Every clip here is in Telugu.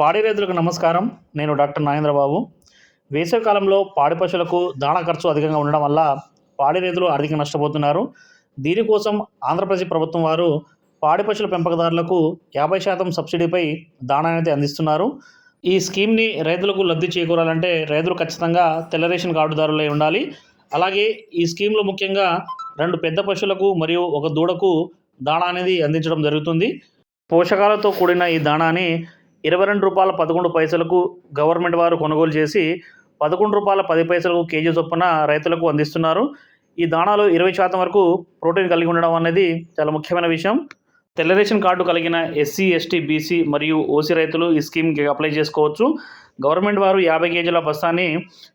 పాడి రైతులకు నమస్కారం. నేను డాక్టర్ నాగేంద్రబాబు. వేసవికాలంలో పాడి పశువులకు దాణా ఖర్చు అధికంగా ఉండడం వల్ల పాడి రైతులు ఆర్థిక నష్టపోతున్నారు. దీనికోసం ఆంధ్రప్రదేశ్ ప్రభుత్వం వారు పాడి పశువుల పెంపకదారులకు యాభై శాతం సబ్సిడీపై దాణా అనేది అందిస్తున్నారు. ఈ స్కీమ్ని రైతులకు లబ్ధి చేకూరాలంటే రైతులు ఖచ్చితంగా తెల్ల రేషన్ కార్డుదారులై ఉండాలి. అలాగే ఈ స్కీమ్లో ముఖ్యంగా రెండు పెద్ద పశువులకు మరియు ఒక దూడకు దాణా అనేది అందించడం జరుగుతుంది. పోషకాలతో కూడిన ఈ దాణాని ఇరవై రెండు రూపాయల పదకొండు పైసలకు గవర్నమెంట్ వారు కొనుగోలు చేసి పదకొండు రూపాయల పది పైసలకు కేజీ చొప్పున రైతులకు అందిస్తున్నారు. ఈ దాణాలు ఇరవై శాతం వరకు ప్రోటీన్ కలిగి ఉండడం అనేది చాలా ముఖ్యమైన విషయం. తెల్ల రేషన్ కార్డు కలిగిన ఎస్సీ ఎస్టీ బీసీ మరియు ఓసీ రైతులు ఈ స్కీమ్కి అప్లై చేసుకోవచ్చు. గవర్నమెంట్ వారు యాభై కేజీల బస్తాన్ని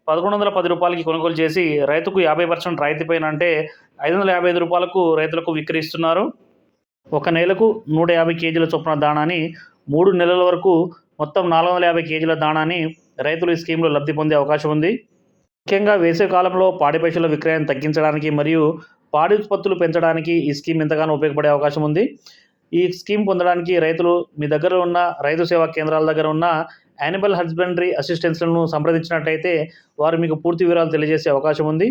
పదకొండు వందల పది రూపాయలకి కొనుగోలు చేసి రైతుకు యాభై పర్సెంట్ రాయితీ పైన అంటే ఐదు వందల యాభై ఐదు రూపాయలకు రైతులకు విక్రయిస్తున్నారు. ఒక నెలకు నూట యాభై కేజీల చొప్పున దాణాని మూడు నెలల వరకు మొత్తం నాలుగు వందల యాభై కేజీల దాణాని రైతులు ఈ స్కీమ్లో లబ్ధి పొందే అవకాశం ఉంది. ముఖ్యంగా వేసవి కాలంలో పాడి పశువుల విక్రయాన్ని తగ్గించడానికి మరియు పాడి ఉత్పత్తులు పెంచడానికి ఈ స్కీమ్ ఎంతగానో ఉపయోగపడే అవకాశం ఉంది. ఈ స్కీమ్ పొందడానికి రైతులు మీ దగ్గర ఉన్న రైతు సేవా కేంద్రాల దగ్గర ఉన్న యానిమల్ హస్బెండరీ అసిస్టెన్స్లను సంప్రదించినట్టయితే వారు మీకు పూర్తి వివరాలు తెలియజేసే అవకాశం ఉంది.